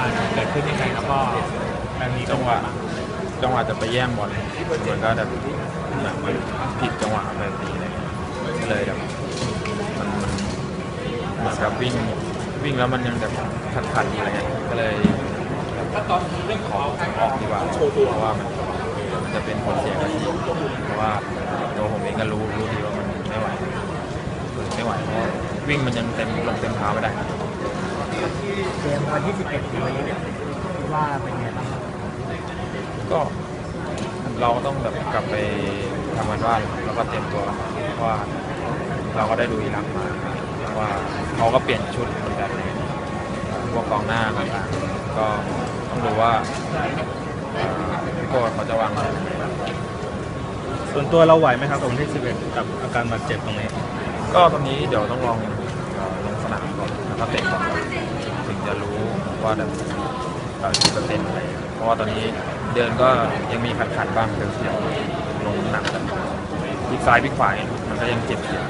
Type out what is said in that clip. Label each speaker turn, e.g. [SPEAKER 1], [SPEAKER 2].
[SPEAKER 1] วานเกิดขึ้นยังไงแล้วก็มันมี
[SPEAKER 2] จังหวะจังหวะจะไปแย่งบอลมันก็แบบเหมือนมันผิดจังหวะแบบนี้อะไรเงี้ยก็เลยแบบมันมันเหมือนกับวิ่งวิ่งแล้วมันยังแบบขัดขัดๆอยู่อะไรเงี้ยก็เลยขอออกดีกว่าเพราะว่ามันมันจะเป็นผลเสียกับทีมเพราะว่าตัวผมเองก็รู้รู้ดีว่ามันไม่ไหวไม่ไหวเพราะวิ่งมันยังเต็มลงเต็มเท้าไม่ได้
[SPEAKER 3] เกมวันที่ 11นี้คิดว่าเป็นไงบ้างครับ
[SPEAKER 2] ก็เราก็ต้องแบบกลับไปทำงานบ้านแล้วก็เตรียมตัวเพราะว่าเราก็ได้ดูอิรักมาว่าเขาก็เปลี่ยนชุดเหมือนกันพวกกองหน้าต่างๆก็ต้องดูว่าเอ่อพี่โก้เขาจะวางแผนยังไง
[SPEAKER 4] ส่วนตัวเราไหวไหมครับกับวันที่ 11 กับอาการบาดเจ็บตรงนี้
[SPEAKER 2] ก็ตอนนี้เดี๋ยวต้องลองเอ่อลงสนามก่อนแล้วก็เตะก่อน จะรู้ว่าแบบเอ่อกี่เปอร์เซ็นต์อะไรเพราะว่าตอนนี้เดินก็ยังมีขัดขัดบ้างเดี๋ยวลงหนักพลิกซ้ายพลิกขวามันก็ยังเจ็บอยู่